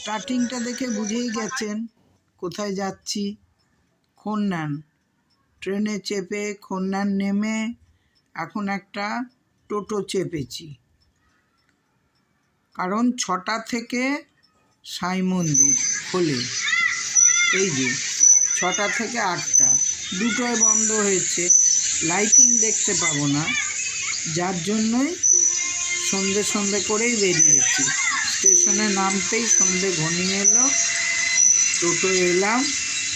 স্টার্টিংটা দেখে বুঝেই গেছেন কোথায় যাচ্ছি। খন্নান, ট্রেনে চেপে খন্নান নেমে এখন একটা টোটো চেপেছি। কারণ ছটা থেকে সাই মন্দির খোলে। এই যে, ছটা থেকে আটটা, দুটোয় বন্ধ হয়েছে। লাইটিং দেখতে পাবো না, যার জন্যই সন্ধে সন্ধে করেই বেরিয়েছি। স্টেশনে নামতেই সন্ধে ঘনিয়ে এলো। টোটো এলাম।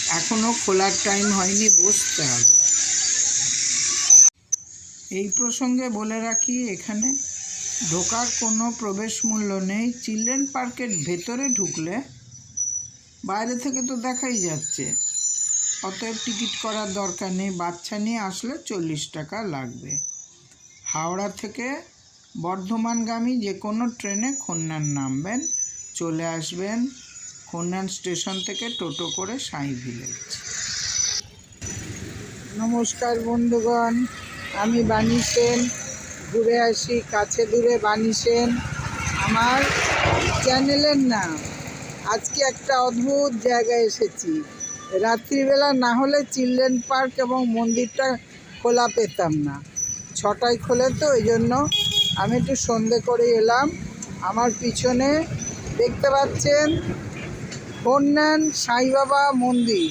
এখনও খোলার টাইম হয়নি, বসতে হবে। এই প্রসঙ্গে বলে রাখি, এখানে ঢোকার কোনো প্রবেশ মূল্য নেই। চিলড্রেন পার্কের ভেতরে ঢুকলে বাইরে থেকে তো দেখাই যাচ্ছে। অতএব টিকিট করার দরকার নেই। বাচ্চা নিয়ে আসলে চল্লিশ টাকা লাগবে। হাওড়া থেকে বর্ধমানগামী যে কোনো ট্রেনে খন্নান নামবেন, চলে আসবেন খন্নান স্টেশন থেকে টোটো করে সাই ভিলেজ। নমস্কার বন্ধুগণ, আমি বাণী সেন। ঘুরে আসি কাছে দূরে বাণী সেন। আমার চ্যানেলের নাম। আজকে একটা অদ্ভুত জায়গায় এসেছি। রাত্রিবেলা না হলে চিলড্রেন পার্ক এবং মন্দিরটা খোলা পেতাম না। ছটায় খোলে তো ওই জন্য আমি একটু সন্ধে করে এলাম। আমার পিছনে দেখতে পাচ্ছেন কন্যান সাই বাবা মন্দির।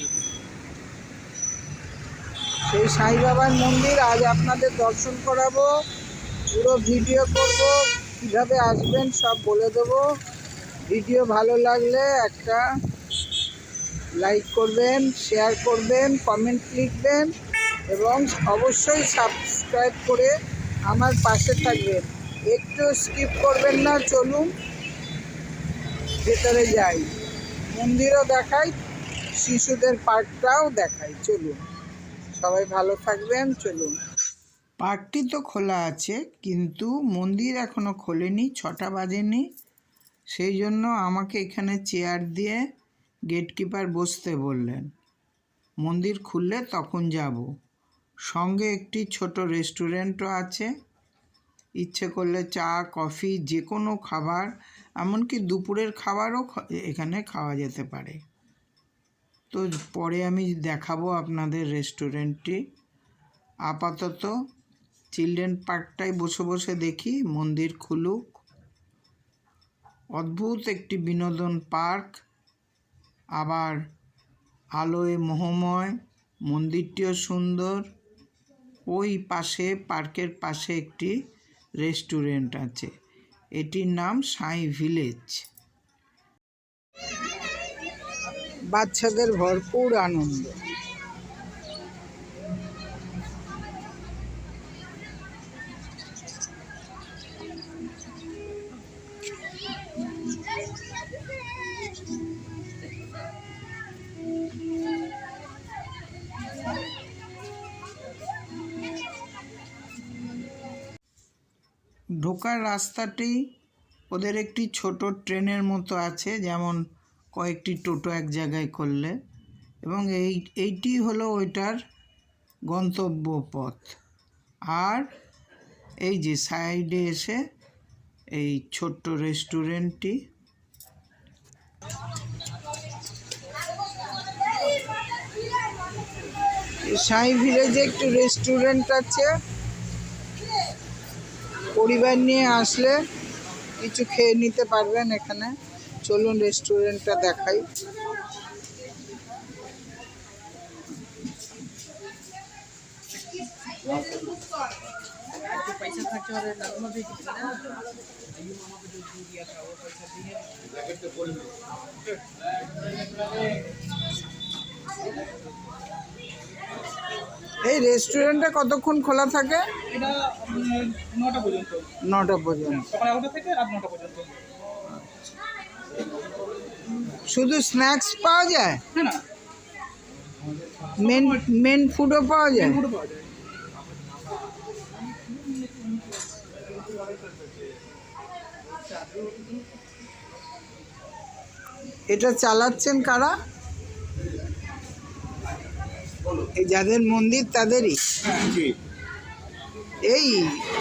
সেই সাই বাবার মন্দির আজ আপনাদের দর্শন করাবো, পুরো ভিডিও করব, কীভাবে আসবেন সব বলে দেবো। ভিডিও ভালো লাগলে একটা লাইক করবেন, শেয়ার করবেন, কমেন্ট লিখবেন এবং অবশ্যই সাবস্ক্রাইব করে আমার পাশে থাকবেন। একটু স্কিপ করবেন না, চলুন। ভেতরে যাই। মন্দিরও দেখাই, শিশুদের পার্কটাও দেখাই, চলুন। সবাই ভালো থাকবেন, চলুন। পার্কটি তো খোলা আছে, কিন্তু মন্দির এখনও খোলেনি, ছটা বাজেনি। সেই জন্য আমাকে এখানে চেয়ার দিয়ে গেটকিপার বসতে বললেন। মন্দির খুললে তখন যাব। সঙ্গে একটি ছোট রেস্টুরেন্টও আছে। ইচ্ছে করলে চা, কফি যে কোনো খাবার, এমনকি দুপুরের খাবারও এখানে খাওয়া যেতে পারে। তো পরে আমি দেখাবো আপনাদের রেস্টুরেন্টটি। আপাতত চিলড্রেন পার্কটাই বসে বসে দেখি, মন্দির খুলুক। অদ্ভুত একটি বিনোদন পার্ক। আবার আলোয় মোহময়, মন্দিরটিও সুন্দর। ওই পাশে, পার্কের পাশে একটি রেস্টুরেন্ট আছে। এটির নাম সাই ভিলেজ। বাচ্চাদের ভরপুর আনন্দ। ঢোকার রাস্তাটি ওদের একটি ছোট ট্রেনের মতো আছে, যেমন কয়েকটি টোটো এক জায়গায় করলে। এবং এই, এইটি হলো ওইটার গন্তব্য পথ। আর এই যে সাইডে এসে এই ছোট্ট রেস্টুরেন্টটি। সাই ভিলেজে একটু রেস্টুরেন্ট আছে। পরিবার নিয়ে আসলে কিছু খেয়ে নিতে পারবেন এখানে। চলুন রেস্টুরেন্টটা দেখাই। এই রেস্টুরেন্টটা কতক্ষণ খোলা থাকে? এটা নটা পর্যন্ত। নটা পর্যন্ত। সকাল এগারোটা থেকে রাত নটা পর্যন্ত। শুধু স্ন্যাক্স পাওয়া যায়? না মেন মেন ফুডও পাওয়া যায়। এটা চালাচ্ছেন কারা? এই যাদের মন্দির তাদেরই। এই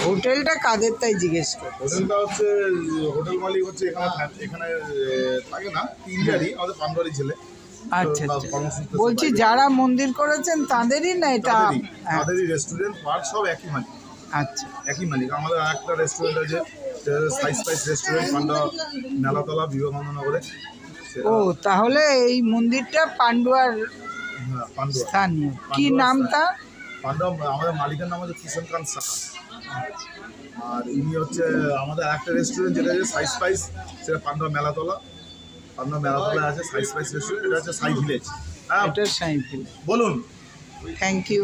হোটেলটা কাদের তাই জিজ্ঞেস কর হোটেলটা হচ্ছে হোটেল মালিক হচ্ছে এখানে এখানে থাকে না তিনটারই আমাদের পানবাড়ি ছেলে। আচ্ছা আচ্ছা। বলছি যারা মন্দির করেছেন তাদেরই না এটা তাদেরই রেস্টুরেন্ট পার্ক সব একই মালিক। আচ্ছা। একই মালিক। আমাদের আরেকটা রেস্টুরেন্ট আছে size spice restaurant panda Melatala বিবেকানন্দনগরে সেটা ও তাহলে এই মন্দিরটা পান্ডুয়ার পান্ডুয়া স্থানীয়। কি নাম তার পাণ্ডব আমাদের মালিকের নাম হচ্ছে কিষণ খান সাহা। আর ইনি হচ্ছে আমাদের একটা রেস্টুরেন্ট যেটা আছে সাই স্পাইস সেটা পাণ্ডব মেলাতলা। পাণ্ডব মেলাতলা আছে সাই স্পাইস রেস্টুরেন্ট এটা হচ্ছে সাই ভিলেজ হ্যাঁ। বলুন। থ্যাংক ইউ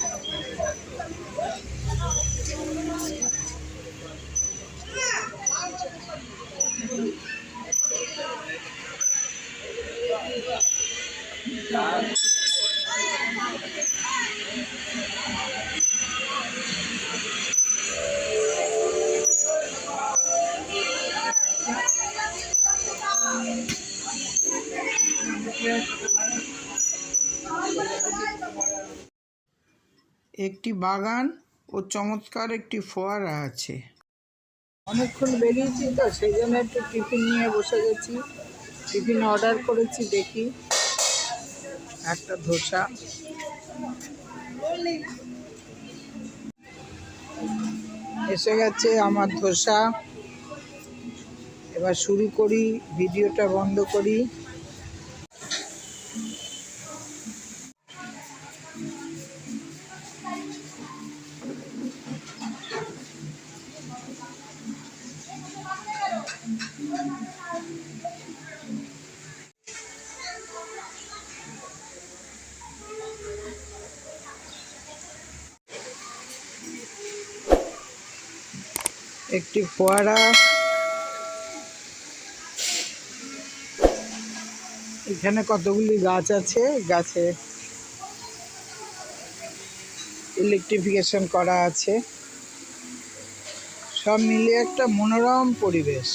একটি বাগান ও চমৎকার একটি ফোয়ারা আছে। অনেকক্ষণ বেরিয়েছি, তো সেই জন্য একটু টিফিন নিয়ে বসে গেছি। টিফিন অর্ডার করেছি, দেখি। একটা ধোসা। এসে গেছে আমার ধোসা। এবার শুরু করি, ভিডিওটা বন্ধ করি। একটি ফোয়ারা। এখানে কতগুলি গাছ আছে? গাছে ইলেকট্রিফিকেশন করা আছে। সব মিলিয়ে একটা মনোরম পরিবেশ।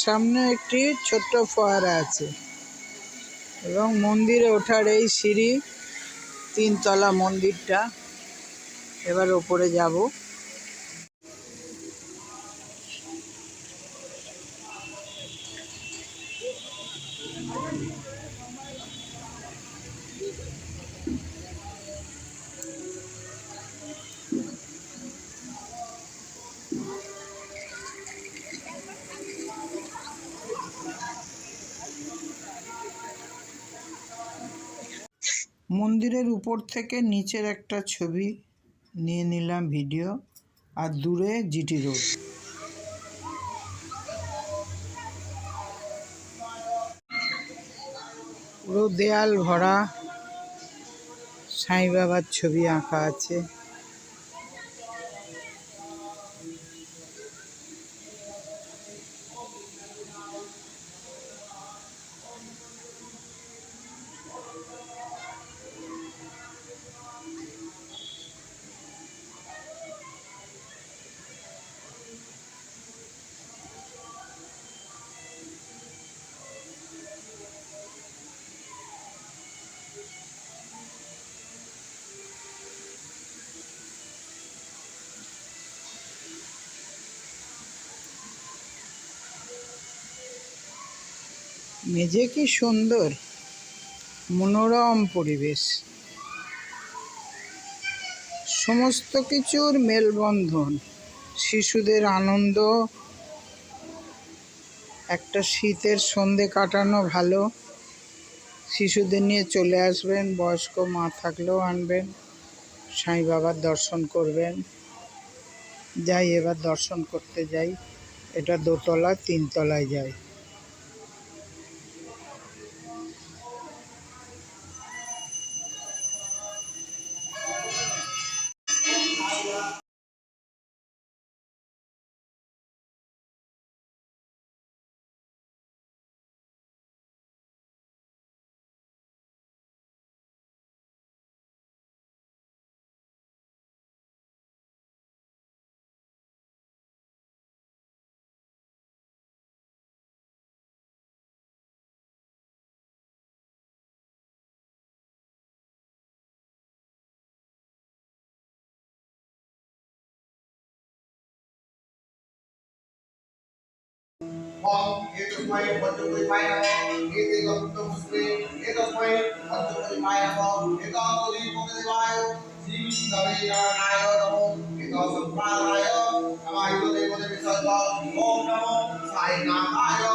সামনে একটি ছোট্ট ফোয়ারা আছে এবং মন্দিরে ওঠার এই সিঁড়ি তিনতলা মন্দিরটা এবার ওপরে যাব। মন্দিরের উপর থেকে নিচের একটা ছবি নিয়ে নিলাম ভিডিও, আর দূরে জিটি রোড। পুরো দেয়াল ভরা সাই বাবার ছবি আঁকা আছে। মেঝে কি সুন্দর, মনোরম পরিবেশ। সমস্ত কিছুর মেলবন্ধন, শিশুদের আনন্দ, একটা শীতের সন্ধে কাটানো ভালো। শিশুদের নিয়ে চলে আসবেন, বয়স্ক মা থাকলেও আনবেন সাই বাবার দর্শন করবেন। যাই, এবার দর্শন করতে যাই, এটা দোতলা, তিনতলায় যাই Om Etasmai Bhajapai Namo Ete Gopta Musle Etasmai Bhajapai Namo Etasmai Pokadevayo Sri Gabe Naranayo Namo Etasmai Pranaya Namayo Devo Devi Sarva Om Namo Sai Namayo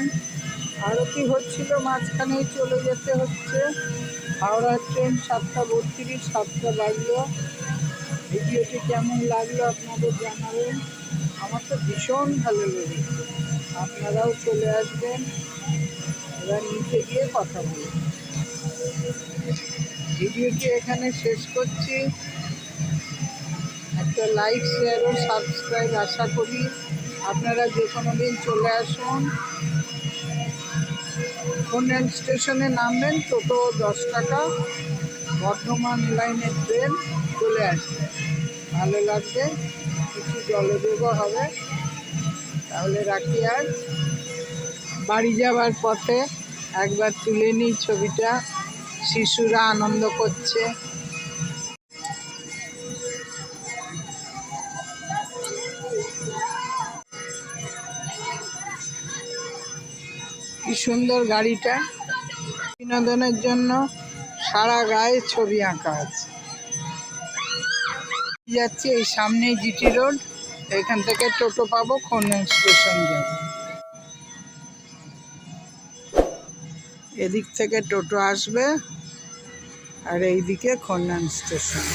এখন আরতি হচ্ছিল, মাঝখানেই চলে যেতে হচ্ছে। হাওড়া ট্রেন সাতটা বত্রিশ, সাতটা বাজলো। ভিডিওটি কেমন লাগল আপনাদের জানাবেন। আমার তো ভীষণ ভালো লেগেছে। আপনারাও চলে আসবেন। এবার নিচে গিয়ে কথা বলবেন ভিডিওটি এখানে শেষ করছি। একটা লাইক শেয়ার ও সাবস্ক্রাইব আশা করি। আপনারা যে কোনো দিন চলে আসুন। কোন রেল স্টেশনে নামবেন, টোটো দশ টাকা, বর্ধমান লাইনের ট্রেন চলে আসবে। ভালো লাগবে, কিছু জলযোগও হবে। তাহলে রাখি আর। বাড়ি যাবার পথে একবার তুলে নিই ছবিটা। শিশুরা আনন্দ করছে। কি সুন্দর গাড়িটা। বিনোদনের জন্য সারা গায়ে ছবি আঁকা আছে। যাচ্ছি এই সামনেই জিটি রোড। এখান থেকে টোটো পাবো খন্ডন স্টেশন যাব। এদিক থেকে টোটো আসবে আর এইদিকে খন্ডন স্টেশন।